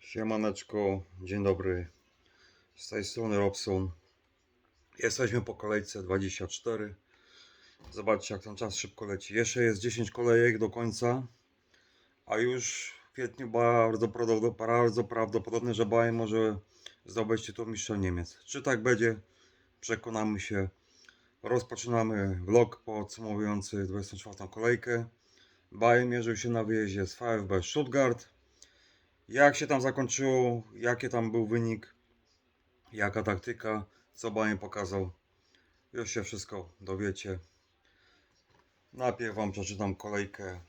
Siemaneczko, dzień dobry. Z tej strony Robson. Jesteśmy po kolejce 24. Zobaczcie, jak ten czas szybko leci. Jeszcze jest 10 kolejek do końca, a już w kwietniu bardzo, bardzo prawdopodobne, że Bayern może zdobyć tytuł mistrza Niemiec. Czy tak będzie? Przekonamy się. Rozpoczynamy vlog podsumowujący 24 kolejkę. Bayern mierzył się na wyjeździe z VfB Stuttgart. Jak się tam zakończyło, jaki tam był wynik, jaka taktyka, co Bayern pokazał. Już się wszystko dowiecie. Najpierw Wam przeczytam kolejkę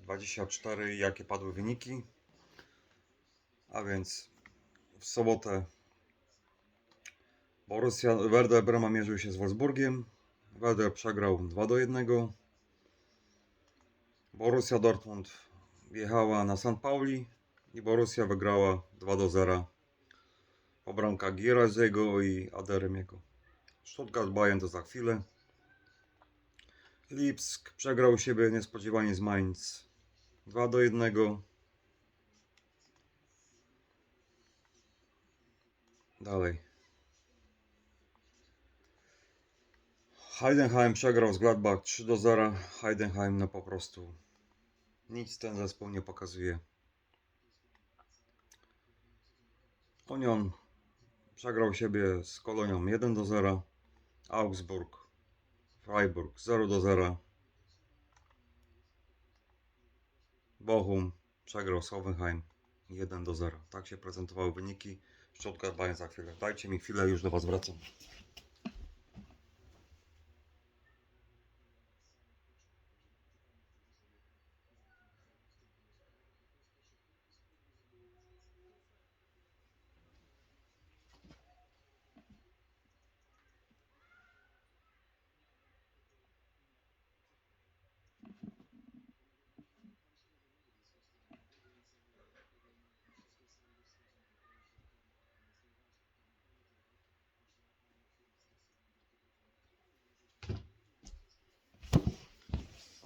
24 i jakie padły wyniki. A więc w sobotę Borussia Werder Brema mierzył się z Wolfsburgiem. Werder przegrał 2 do 1. Borussia Dortmund jechała na St. Pauli i Borussia wygrała 2 do 0 po bramkach Gieraziego i Aderemiego. Stuttgart Bayern to za chwilę. Lipsk przegrał siebie niespodziewanie z Mainz 2 do 1. Dalej. Heidenheim przegrał z Gladbach 3 do 0. Heidenheim no po prostu nic ten zespół nie pokazuje. Union przegrał siebie z Kolonią 1 do 0. Augsburg, Freiburg 0 do 0. Bochum przegrał z Hoffenheim 1 do 0. Tak się prezentowały wyniki. Stuttgart Bayern za chwilę. Dajcie mi chwilę, już do Was wracam.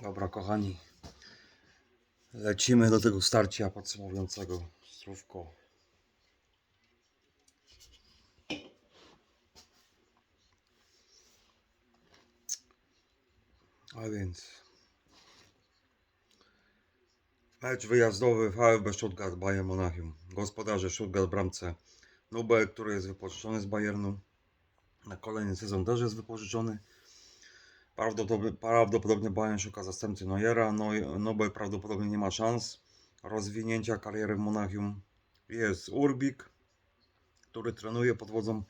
Dobra, kochani. Lecimy do tego starcia podsumowującego. Słówko. A więc. Mecz wyjazdowy VfB Stuttgart Bayern Monachium. Gospodarze Stuttgart bramce Nubel, który jest wypożyczony z Bayernu. Na kolejny sezon też jest wypożyczony. Prawdopodobnie, prawdopodobnie Bayern szuka zastępcy Neuera. Neu- Nobel prawdopodobnie nie ma szans rozwinięcia kariery w Monachium. Jest Urbik, który trenuje pod wodzą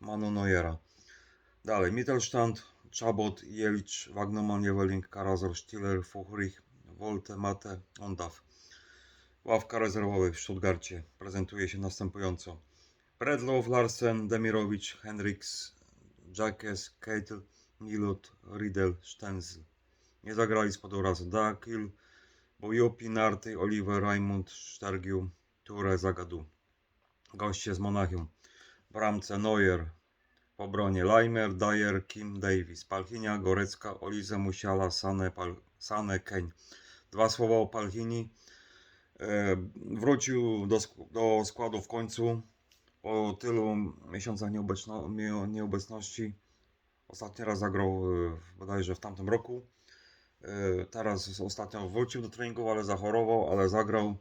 Manu Neuera. Dalej Mittelstand, Chabot, Jelicz, Wagnerman, Jeweling, Karazor, Stiller, Fuchrich, Volte, Mate, Ondaw. Ławka rezerwowych w Stuttgarcie prezentuje się następująco. Predlow, Larsen, Demirowicz, Hendricks, Jackes, Keitel, Milot, Riedel, Stenzel. Nie zagrali spod urazu Dakil, Bojopi, Narty, Oliver, Raimund, Sztergiu, Ture, Zagadu. Goście z Monachium. Bramce Neuer, w obronie Leimer, Dyer, Kim, Davis, Palchinia, Gorecka, Olize, Musiala, Sane, Pal, Sane, Keń. Dwa słowa o Palchini. E, wrócił do, do składu w końcu po tylu miesiącach nieobecno, nieobecności. Ostatni raz zagrał e, bodajże w tamtym roku. E, Teraz ostatnio wrócił do treningu, ale zachorował, ale zagrał.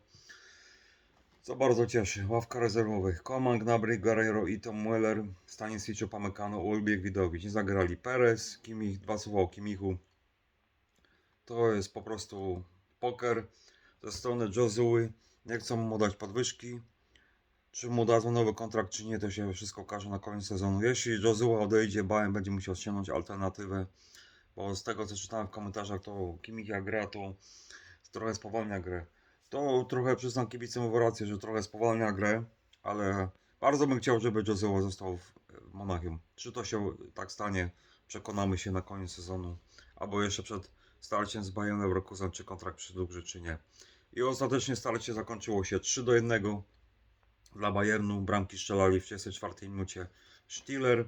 Co bardzo cieszy. Ławka rezerwowych. Koman, Gnabry, Guerrero, Ito, Mueller, Stanisiczu, Pamekano, Ulbiek, Widowicz. Nie zagrali Perez, Kimich, dwa słowa o Kimichu. To jest po prostu poker ze strony Josuły. Nie chcą mu dać podwyżki. Czy mu dadzą nowy kontrakt, czy nie, to się wszystko okaże na koniec sezonu. Jeśli Josua odejdzie, Bayern będzie musiał ściągnąć alternatywę. Bo z tego co czytałem w komentarzach, to Kimich jak gra, to trochę spowalnia grę. To trochę przyznam kibicom w rację, że trochę spowalnia grę, ale bardzo bym chciał, żeby Josua został w, Monachium. Czy to się tak stanie, przekonamy się na koniec sezonu, albo jeszcze przed starciem z Bayernem Leverkusen, czy kontrakt przedłuży, czy nie. I ostatecznie starcie zakończyło się 3 do 1 dla Bayernu. Bramki strzelali w 34 minucie Stiller.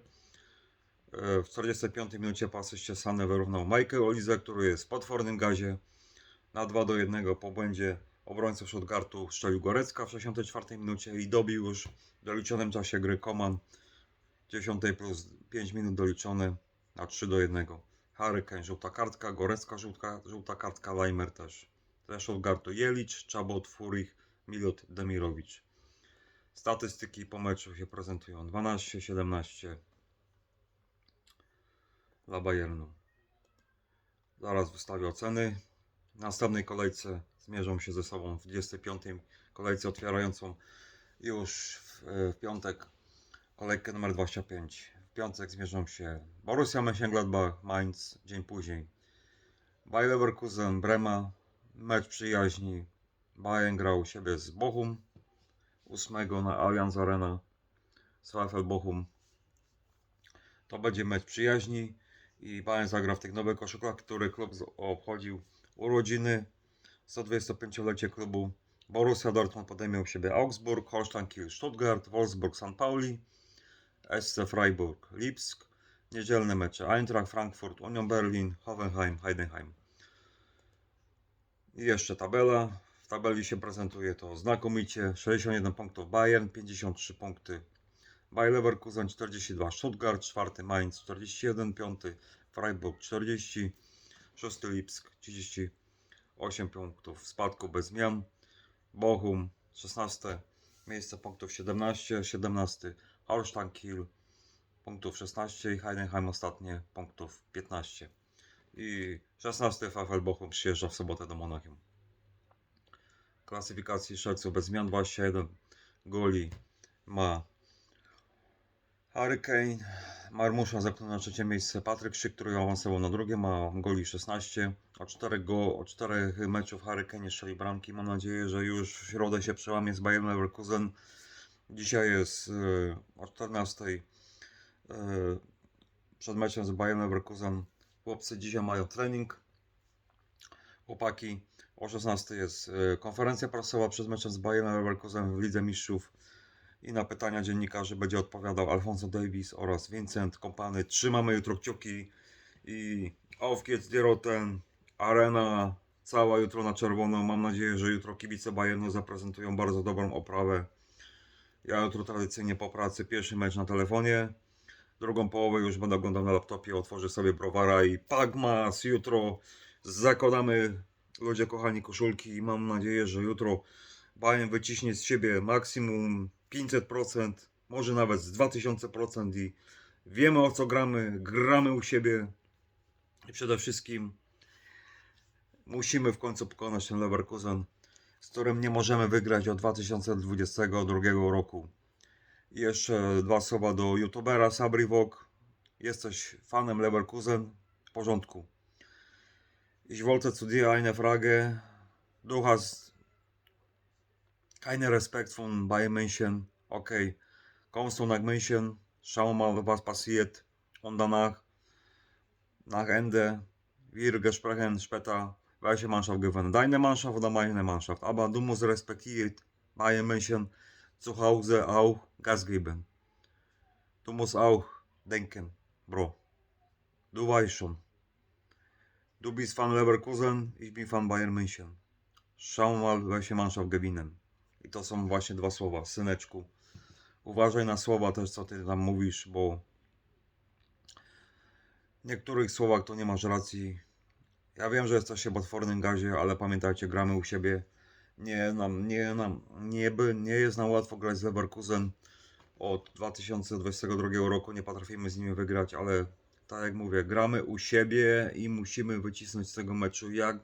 E, W 45 minucie po asyście Sane wyrównał Michael Olize, który jest w potwornym gazie. Na 2 do 1 po błędzie obrońców Stuttgartu strzelił Gorecka w 64 minucie i dobił już w doliczonym czasie gry Koman 10 plus 5 minut doliczone na 3 do 1. Harry żółta kartka, Gorecka żółta, żółta kartka, Leimer też. Też Stuttgartu Jelicz, Czabot, Furich, Milot, Demirowicz. Statystyki po meczu się prezentują 12-17 dla Bayernu. Zaraz wystawię oceny. W następnej kolejce zmierzą się ze sobą w 25. kolejce otwierającą już w, w piątek kolejkę numer 25. W piątek zmierzą się Borussia Mönchengladbach, Mainz dzień później. Bayer Leverkusen, Brema, mecz przyjaźni. Bayern grał u siebie z Bochum 8 na Allianz Arena z VfL Bochum. To będzie mecz przyjaźni i Bayern zagra w tych nowych koszykach, który klub obchodził urodziny, 125-lecie klubu. Borussia Dortmund podejmie u siebie Augsburg, Holstein Kiel, Stuttgart, Wolfsburg, St. Pauli, SC Freiburg, Lipsk. Niedzielne mecze Eintracht Frankfurt, Union Berlin, Hoffenheim, Heidenheim. I jeszcze tabela. Tabeli się prezentuje to znakomicie. 61 punktów Bayern, 53 punkty Bayer Leverkusen 42, Stuttgart 4, Mainz 41, 5, Freiburg 40, 6 Lipsk 38 punktów w spadku bez zmian, Bochum 16, miejsce punktów 17, 17 Holstein Kiel punktów 16 i Heidenheim ostatnie punktów 15. I 16 VfL Bochum przyjeżdża w sobotę do Monachium. Klasyfikacji strzelców bez zmian 21 goli ma Hurricane, Marmusza zepchnął na trzecie miejsce. Patryk Szyk, który awansował na drugie, ma goli 16. O czterech, go, o czterech meczów Hurricane strzeli bramki. Mam nadzieję, że już w środę się przełamie z Bayern Leverkusen. Dzisiaj jest e, o 14. e, przed meczem z Bayern Leverkusen. Chłopcy dzisiaj mają trening. Chłopaki. O 16 jest e, konferencja prasowa przed meczem z Bayern Leverkusen w Lidze Mistrzów i na pytania dziennikarzy będzie odpowiadał Alfonso Davis oraz Vincent Kompany. Trzymamy jutro kciuki i auf geht's die Roten, arena cała jutro na czerwono. Mam nadzieję, że jutro kibice Bayernu zaprezentują bardzo dobrą oprawę. Ja jutro tradycyjnie po pracy pierwszy mecz na telefonie, drugą połowę już będę oglądał na laptopie, otworzę sobie browara i Pagmas jutro zakładamy ludzie kochani koszulki i mam nadzieję, że jutro Bayern wyciśnie z siebie maksimum 500%, może nawet z 2000% i wiemy o co gramy, gramy u siebie i przede wszystkim musimy w końcu pokonać ten Leverkusen, z którym nie możemy wygrać od 2022 roku. Jeszcze dwa słowa do youtubera Sabri Vlog. Jesteś fanem Leverkusen? W porządku. Ich wollte zu dir eine Frage. Du hast keinen Respekt von Bayern München. Okay, kommst du nach München, schauen wir mal, was passiert. Und danach, nach Ende, wir besprechen später, welche Mannschaft gewinnt. Deine Mannschaft oder meine Mannschaft. Aber du musst respektiert Bayern München zu Hause auch Gas geben. Du musst auch denken, Bro. Du weißt schon. Du bist Fan Leverkusen, ich bin Fan Bayern München. Schau mal, welche Mannschaft gewinnen. I to są właśnie dwa słowa, syneczku. Uważaj na słowa też, co ty tam mówisz, bo w niektórych słowach to nie masz racji. Ja wiem, że jesteście w potwornym gazie, ale pamiętajcie, gramy u siebie. Nie, nam, nie, nam, nie, nie jest nam łatwo grać z Leverkusen. Od 2022 roku nie potrafimy z nimi wygrać, ale tak jak mówię, gramy u siebie i musimy wycisnąć z tego meczu jak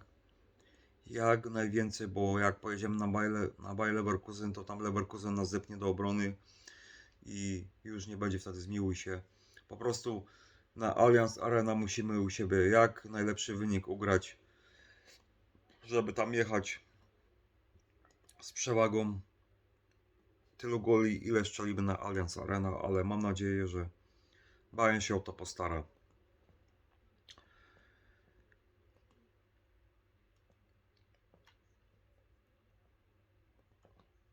jak najwięcej, bo jak pojedziemy na Bayer, na Bayer Leverkusen, to tam Leverkusen nas zepnie do obrony i już nie będzie wtedy zmiłuj się. Po prostu na Allianz Arena musimy u siebie jak najlepszy wynik ugrać, żeby tam jechać z przewagą tylu goli, ile strzeliby na Allianz Arena, ale mam nadzieję, że Bayern się o to postara.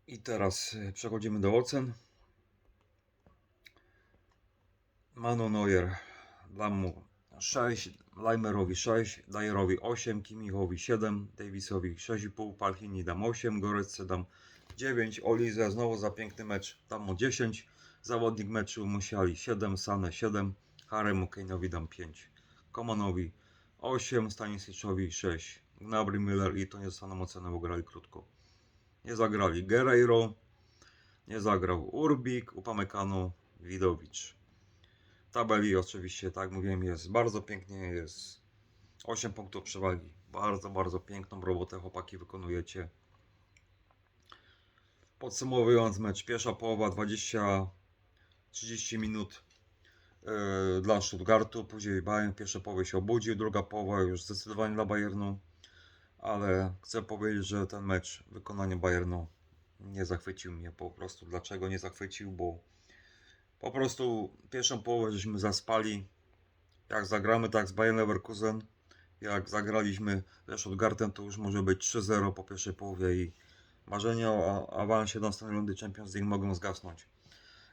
I teraz e, przechodzimy do ocen. Manu Neuer. Dla mu 6, Leimerowi 6, Dajerowi 8, Kimichowi 7, Davisowi 6,5, Palchini dam 8, Gorecce dam 9, Olize znowu za piękny mecz dam mu 10, zawodnik meczu Musiali 7, Sane 7, Haremu Kane'owi dam 5, Komanowi 8, Stanisiczowi 6, Gnabry, Miller i to nie zostaną ocenę, bo grali krótko. Nie zagrali Guerreiro, nie zagrał Urbik, Upamecano, Widowicz tabeli oczywiście, tak mówiłem, jest bardzo pięknie, jest 8 punktów przewagi. Bardzo, bardzo piękną robotę chłopaki wykonujecie. Podsumowując mecz, pierwsza połowa 20-30 minut yy, dla Stuttgartu, później Bayern w pierwszej połowie się obudził, druga połowa już zdecydowanie dla Bayernu, ale chcę powiedzieć, że ten mecz, wykonanie Bayernu nie zachwycił mnie po prostu. Dlaczego nie zachwycił? Bo po prostu pierwszą połowę żeśmy zaspali. Jak zagramy tak z Bayern Leverkusen, jak zagraliśmy ze Stuttgartem, to już może być 3-0 po pierwszej połowie i marzenia o awansie do następnej rundy Champions League mogą zgasnąć.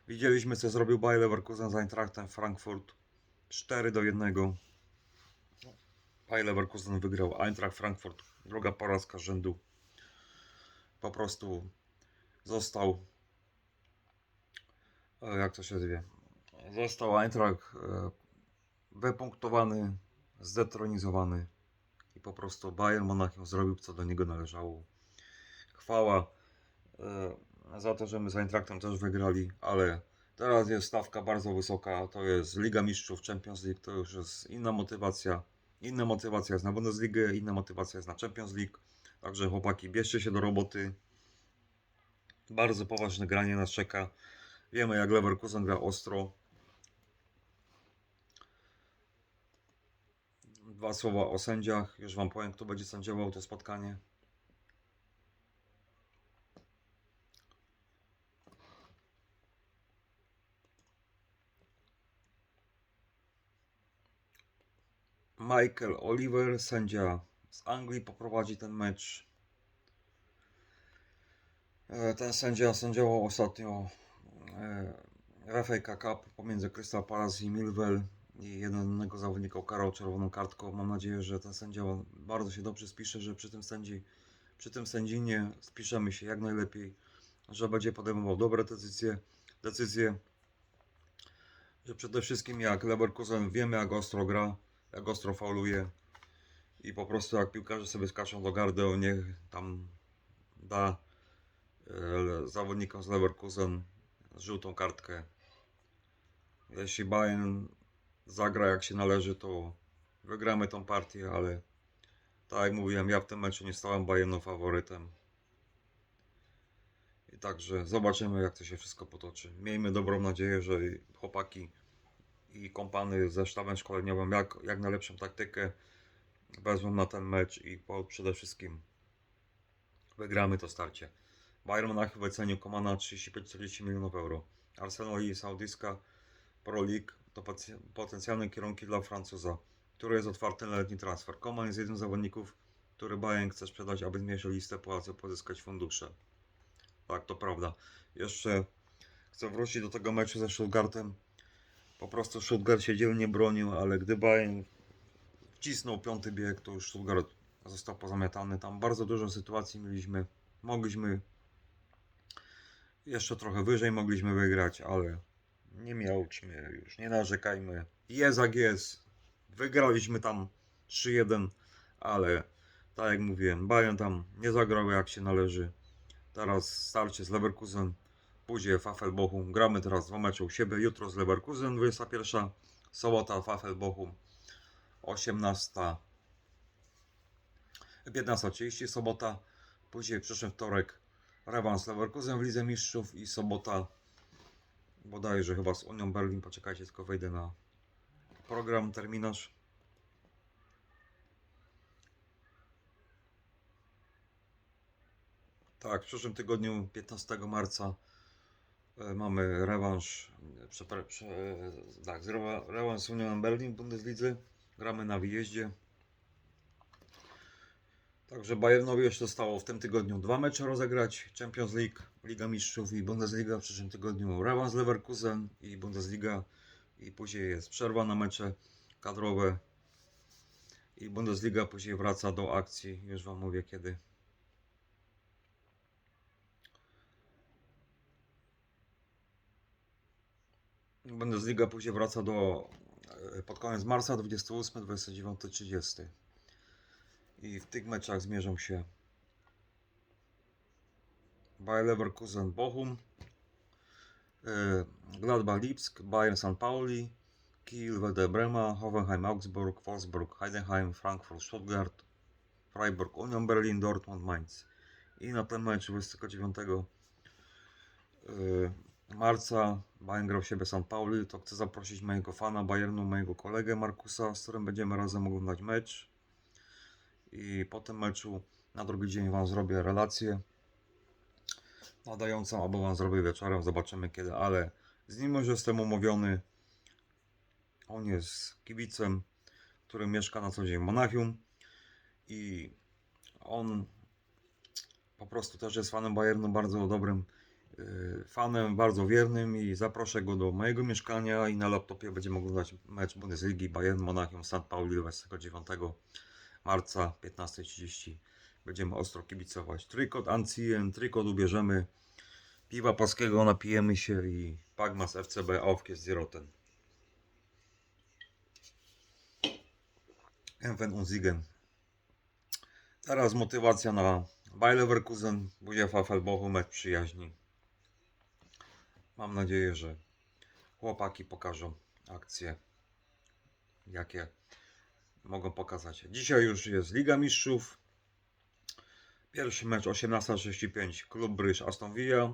Widzieliśmy co zrobił Bayer Leverkusen z Eintrachtem Frankfurt 4 do 1. Bayer Leverkusen wygrał Eintracht Frankfurt. Druga porażka rzędu. Po prostu został e, jak to się zwie, został Eintracht e, wypunktowany, zdetronizowany i po prostu Bayern Monachium zrobił co do niego należało. Chwała e, za to, że my z Eintrachtem też wygrali, ale teraz jest stawka bardzo wysoka, to jest Liga Mistrzów, Champions League, to już jest inna motywacja. Inna motywacja jest na Bundesligę, inna motywacja jest na Champions League. Także chłopaki, bierzcie się do roboty. Bardzo poważne granie nas czeka. Wiemy jak Leverkusen gra ostro. Dwa słowa o sędziach. Już Wam powiem, kto będzie sędziował to spotkanie. Michael Oliver, sędzia z Anglii, poprowadzi ten mecz. E, Ten sędzia sędziował ostatnio e, FA Cup pomiędzy Crystal Palace i Millwall i jednego zawodnika ukarał czerwoną kartką. Mam nadzieję, że ten sędzia bardzo się dobrze spisze, że przy tym sędzi, przy tym sędzinie spiszemy się jak najlepiej, że będzie podejmował dobre decyzje, decyzje że przede wszystkim jak Leverkusen wiemy jak ostro gra, jak ostro fauluje i po prostu jak piłkarze sobie skaczą do gardeł, niech tam da e, zawodnikom z Leverkusen żółtą kartkę. Jeśli Bayern zagra jak się należy, to wygramy tą partię, ale tak jak mówiłem, ja w tym meczu nie stałem Bayernu faworytem. I także zobaczymy jak to się wszystko potoczy. Miejmy dobrą nadzieję, że chłopaki i kompany ze sztabem szkoleniowym jak, jak najlepszą taktykę wezmą na ten mecz i po, przede wszystkim wygramy to starcie. Bayern Monachium wycenił Komana 35-40 milionów euro. Arsenal i Saudyjska Pro League to potencjalne kierunki dla Francuza, który jest otwarty na letni transfer. Koman jest jednym z zawodników, który Bayern chce sprzedać, aby zmniejszyć listę płac i pozyskać fundusze. Tak, to prawda. Jeszcze chcę wrócić do tego meczu ze Stuttgartem. Po prostu Stuttgart się dzielnie bronił, ale gdy Bayern wcisnął piąty bieg, to już Stuttgart został pozamiatany. Tam bardzo dużo sytuacji mieliśmy. Mogliśmy jeszcze trochę wyżej mogliśmy wygrać, ale nie miałczmy już, nie narzekajmy. Jest jak jest. Wygraliśmy tam 3-1, ale tak jak mówiłem, Bayern tam nie zagrał jak się należy. Teraz starcie z Leverkusen, później Fafel Bochum. Gramy teraz dwa mecze u siebie. Jutro z Leverkusen 21, sobota Fafel Bochum 18. 15.30 sobota, później w przyszłym wtorek rewans Leverkusen w Lidze Mistrzów i sobota bodajże chyba z Unią Berlin. Poczekajcie, tylko wejdę na program, terminarz. Tak, w przyszłym tygodniu, 15 marca, mamy rewanż, e, prze, e, tak, rewanż z Unią Berlin w Bundeslidze. Gramy na wyjeździe. Także Bayernowi jeszcze zostało w tym tygodniu dwa mecze rozegrać. Champions League, Liga Mistrzów i Bundesliga. W przyszłym tygodniu rewanż Leverkusen i Bundesliga. I później jest przerwa na mecze kadrowe i Bundesliga później wraca do akcji, już Wam mówię kiedy. Bundesliga później wraca do e, pod koniec marca 28, 29, 30. I w tych meczach zmierzą się Bayer Leverkusen Bochum, e, Gladbach Lipsk, Bayern St. Pauli, Kiel Werder Brema, Hoffenheim Augsburg, Wolfsburg Heidenheim, Frankfurt Stuttgart, Freiburg Union Berlin, Dortmund Mainz. I na ten mecz 29 e, marca Bayern grał siebie St. Pauli, to chcę zaprosić mojego fana Bayernu, mojego kolegę Markusa, z którym będziemy razem oglądać mecz. I po tym meczu na drugi dzień Wam zrobię relację nadającą, albo Wam zrobię wieczorem, zobaczymy kiedy, ale z nim już jestem umówiony. On jest kibicem, który mieszka na co dzień w Monachium i on po prostu też jest fanem Bayernu, bardzo dobrym fanem, bardzo wiernym i zaproszę go do mojego mieszkania i na laptopie będziemy oglądać mecz Bundesligi Bayern Monachium St. Pauli 29 marca 15.30 będziemy ostro kibicować. Trikot Ancien, trikot ubierzemy, piwa polskiego napijemy się i Pagmas FCB Aufkies Zeroten. Empfen und Siegen. Teraz motywacja na Bayer Leverkusen, Budzia VfL Bochum, mecz przyjaźni. Mam nadzieję, że chłopaki pokażą akcje, jakie mogą pokazać. Dzisiaj już jest Liga Mistrzów. Pierwszy mecz 18.35 Klub Bryż Aston Villa.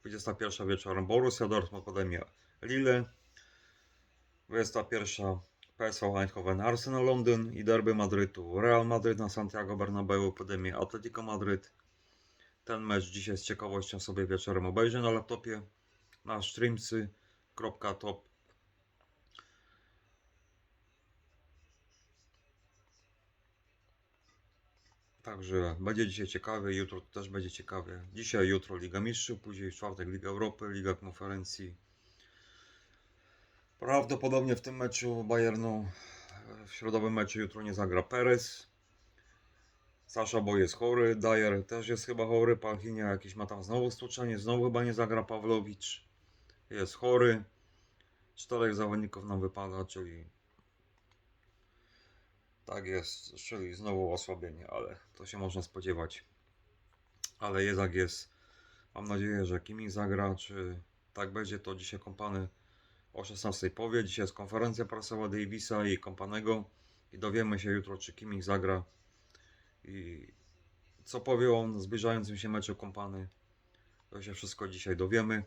21 wieczorem Borussia Dortmund podejmie Lille. 21 PSV Eindhoven Arsenal Londyn i derby Madrytu. Real Madryt na Santiago Bernabeu podejmie Atletico Madryt. Ten mecz dzisiaj z ciekawością sobie wieczorem obejrzę na laptopie na streamsy.top Także będzie dzisiaj ciekawie, jutro też będzie ciekawie. Dzisiaj, jutro Liga Mistrzów, później w czwartek Liga Europy, Liga Konferencji. Prawdopodobnie w tym meczu Bayernu, w środowym meczu jutro nie zagra Perez. Sasza Bo jest chory, Dyer też jest chyba chory, Palchinia jakiś ma tam znowu stłuczenie, znowu chyba nie zagra Pawlowicz. Jest chory. Czterech zawodników nam wypada, czyli tak jest, czyli znowu osłabienie, ale to się można spodziewać. Ale jednak jest. Mam nadzieję, że Kimi zagra, czy tak będzie, to dzisiaj kompany o 16 powie. Dzisiaj jest konferencja prasowa Davisa i kompanego i dowiemy się jutro, czy Kimi zagra i co powie on w zbliżającym się meczu kompany. To się wszystko dzisiaj dowiemy.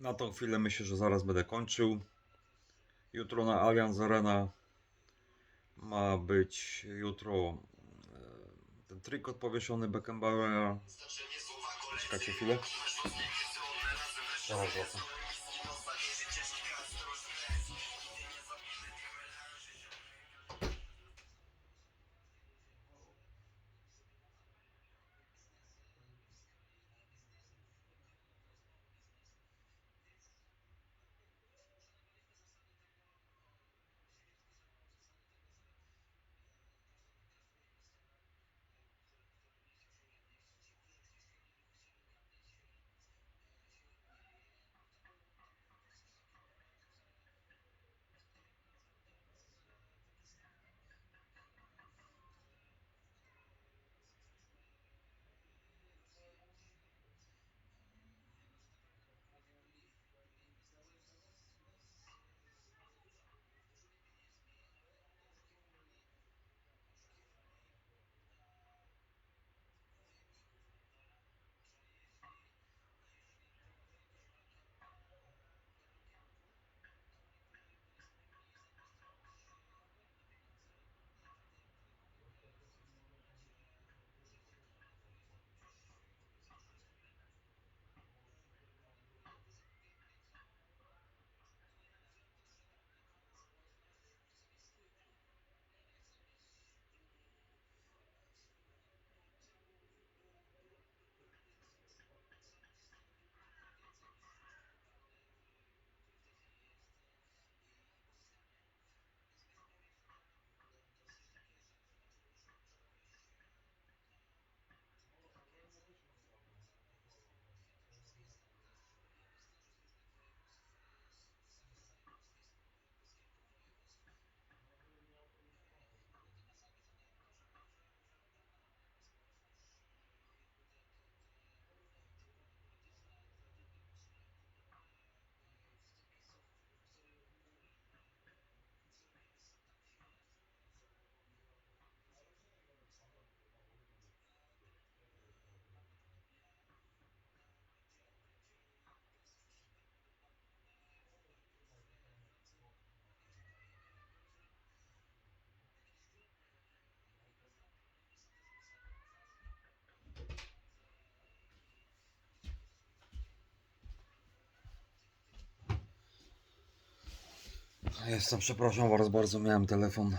Na tą chwilę myślę, że zaraz będę kończył. Jutro na Allianz Arena ma być jutro e, ten trikot powieszony Beckenbauera. Czekajcie chwilę. Zaraz wracam. Jestem, przepraszam Was bardzo, miałem telefon,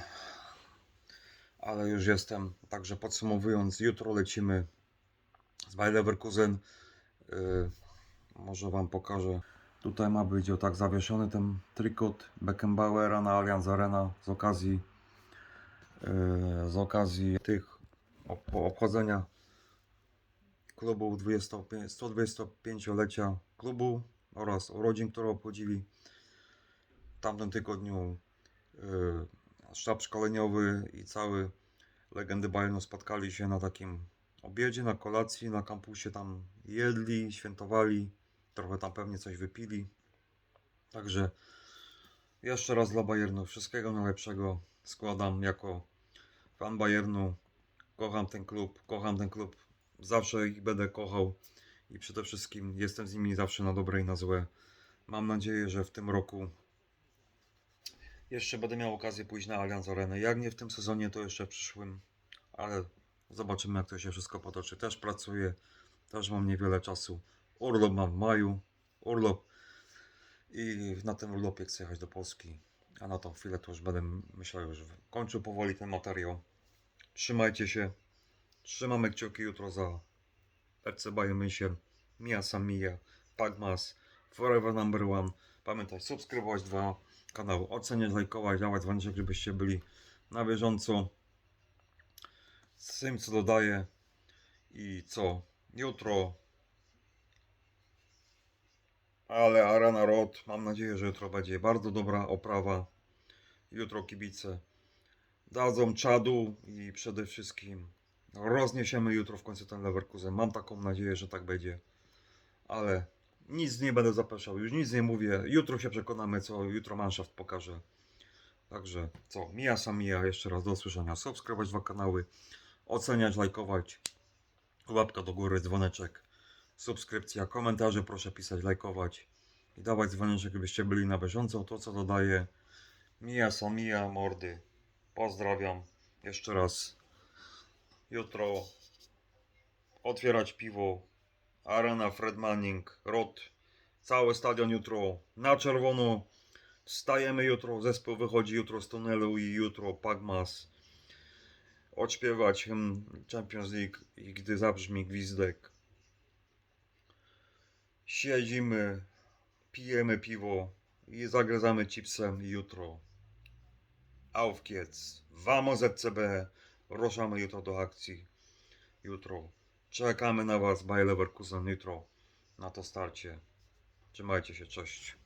ale już jestem. Także podsumowując, jutro lecimy z Bayer Leverkusen. Yy, może Wam pokażę. Tutaj ma być o tak zawieszony ten trikot Beckenbauera na Allianz Arena z okazji yy, z okazji tych ob- obchodzenia klubu 25 125-lecia klubu oraz urodzin, które obchodzili tamtym tygodniu yy, sztab szkoleniowy i cały legendy Bayernu spotkali się na takim obiedzie, na kolacji, na kampusie tam jedli, świętowali, trochę tam pewnie coś wypili. Także jeszcze raz dla Bayernu wszystkiego najlepszego składam jako fan Bayernu. Kocham ten klub, kocham ten klub. Zawsze ich będę kochał i przede wszystkim jestem z nimi zawsze na dobre i na złe. Mam nadzieję, że w tym roku jeszcze będę miał okazję pójść na Allianz Arenę. Jak nie w tym sezonie, to jeszcze w przyszłym, ale zobaczymy jak to się wszystko potoczy. Też pracuję, też mam niewiele czasu. Urlop mam w maju, urlop i na tym urlopie chcę jechać do Polski. A na tą chwilę to już będę myślał, już kończył powoli ten materiał. Trzymajcie się. Trzymamy kciuki jutro za FC Bayern München, Mia Samija, Pagmas, Forever Number One. Pamiętaj, subskrybować dwa kanały, oceniać, lajkować, dawać dzwoneczek, żebyście byli na bieżąco z tym, co dodaję. I co? Jutro ale Arena Road, mam nadzieję, że jutro będzie bardzo dobra oprawa. Jutro kibice dadzą czadu i przede wszystkim rozniesiemy jutro w końcu ten Leverkusen. Mam taką nadzieję, że tak będzie. Ale nic nie będę zapraszał, już nic nie mówię. Jutro się przekonamy, co jutro Manshaft pokaże. Także co, Mija Samija, jeszcze raz do usłyszenia. Subskrybować dwa kanały, oceniać, lajkować, łapka do góry, dzwoneczek, subskrypcja, komentarze proszę pisać, lajkować i dawać dzwoneczek, żebyście byli na bieżąco. To co dodaję, Mija Samija, mordy. Pozdrawiam jeszcze raz. Jutro otwierać piwo. Arena Fred Manning, Rot. Cały stadion jutro na czerwono. Wstajemy jutro, zespół wychodzi jutro z tunelu i jutro Pagmas odśpiewać hymn Champions League i gdy zabrzmi gwizdek siedzimy, pijemy piwo i zagryzamy chipsem jutro Auf geht's. Vamos ECB. Ruszamy jutro do akcji. Jutro. Czekamy na Was, Bayer Leverkusen, jutro na to starcie. Trzymajcie się, cześć.